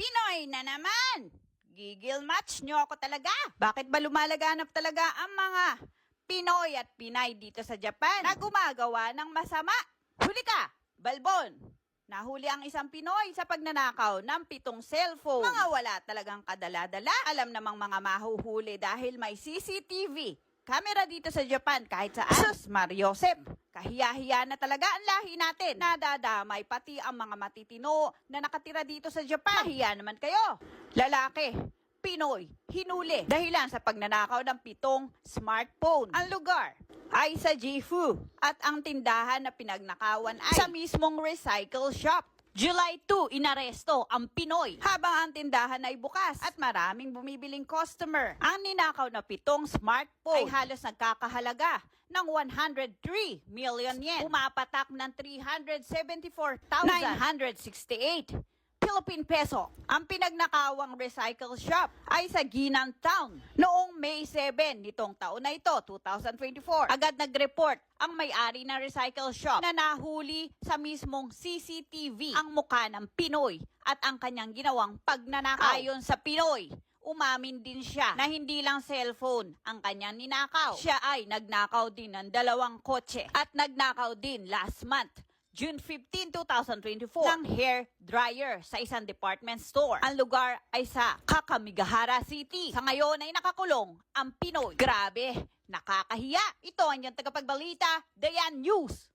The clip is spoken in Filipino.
Pinoy na naman! Gigil match nyo ako talaga. Bakit ba lumalaganap talaga ang mga Pinoy at Pinay dito sa Japan na gumagawa ng masama? Huli ka, Balbon! Nahuli ang isang Pinoy sa pagnanakaw ng pitong cellphone. Mga wala talagang kadala-dala. Alam namang mga mahuhuli dahil may CCTV. Camera dito sa Japan kahit saan. Sus, Mariosep. Kahiya-hiya na talaga ang lahi natin. Nadadamay pati ang mga matitino na nakatira dito sa Japan. Kahiya naman kayo. Lalaki, Pinoy, hinuli dahilan sa pagnanakaw ng pitong smartphone. Ang lugar ay sa Gifu at ang tindahan na pinagnakawan ay sa mismong recycle shop. July 2, inaresto ang Pinoy habang ang tindahan ay bukas at maraming bumibiling customer. Ang ninakaw na pitong smartphone ay halos nagkakahalaga ng 103 million yen. Pumapatak ng 374,968 Philippine peso. Ang pinagnakawang recycle shop ay sa Ginang Town noong May 7 nitong taon na ito, 2024. Agad nag-report ang may-ari ng recycle shop na nahuli sa mismong CCTV ang muka ng Pinoy at ang kanyang ginawang pagnanakaw. Ayon sa Pinoy, umamin din siya na hindi lang cellphone ang kanyang ninakaw. Siya ay nagnakaw din ng dalawang kotse at nagnakaw din last month June 15, 2024, ng hair dryer sa isang department store. Ang lugar ay sa Kakamigahara City. Sa ngayon ay nakakulong ang Pinoy. Grabe, nakakahiya. Ito ang yung tagapagbalita, Dayan News.